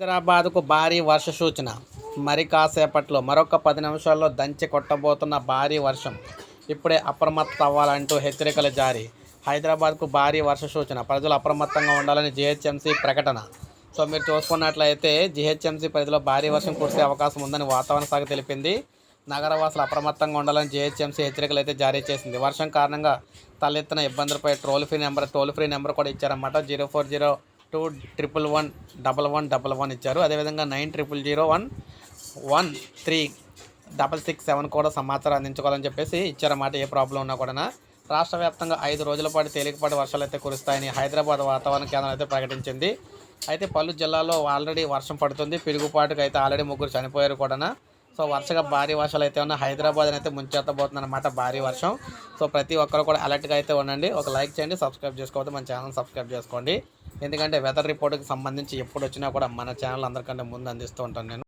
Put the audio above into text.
హైదరాబాద్కు భారీ వర్ష సూచన. మరి కాసేపట్లో మరొక పది నిమిషాల్లో దంచి కొట్టబోతున్న భారీ వర్షం ఇప్పుడే అప్రమత్త అవ్వాలంటూ హెచ్చరికలు జారీ. హైదరాబాద్కు భారీ వర్ష సూచన. ప్రజలు అప్రమత్తంగా ఉండాలని జిహెచ్ఎంసీ ప్రకటన. సో మీరు చూసుకున్నట్లయితే జిహెచ్ఎంసీ పరిధిలో భారీ వర్షం కురిసే అవకాశం ఉందని వాతావరణ శాఖ తెలిపింది. నగరవాసులు అప్రమత్తంగా ఉండాలని జిహెచ్ఎంసీ హెచ్చరికలు అయితే జారీ చేసింది. వర్షం కారణంగా తలెత్తిన ఇబ్బందులపై toll free number toll free number కూడా ఇచ్చారన్నమాట. Zero four zero two triple one double one double one ఇచ్చారు. అదేవిధంగా nine triple zero one one three double six seven కూడా సమాచారం అందించుకోవాలని చెప్పేసి ఇచ్చారన్నమాట. ఏ ప్రాబ్లం ఉన్నా కూడా రాష్ట్ర వ్యాప్తంగా ఐదు రోజుల పాటు తేలికపాటి వర్షాలు అయితే కురుస్తాయని హైదరాబాద్ వాతావరణ కేంద్రం అయితే ప్రకటించింది. అయితే పలు జిల్లాల్లో ఆల్రెడీ వర్షం పడుతుంది. పిరుగుపాటుకు అయితే ఆల్రెడీ ముగ్గురు చనిపోయారు కూడా సో వరుసగా భారీ వర్షాలు అయితే ఉన్నాయి. హైదరాబాద్ అయితే ముంచెత్తబోతుంది అనమాట భారీ వర్షం. సో ప్రతి ఒక్కరు కూడా అలర్ట్గా అయితే ఉండండి. ఒక లైక్ చేయండి సబ్స్క్రైబ్ చేసుకోవద్దు. మన ఛానల్ సబ్స్క్రైబ్ చేసుకోండి. ఎందుకంటే వెదర్ రిపోర్ట్కి సంబంధించి ఎప్పుడు వచ్చినా కూడా మన ఛానల్ అందరికంటే ముందు అందిస్తూ ఉంటాను నేను.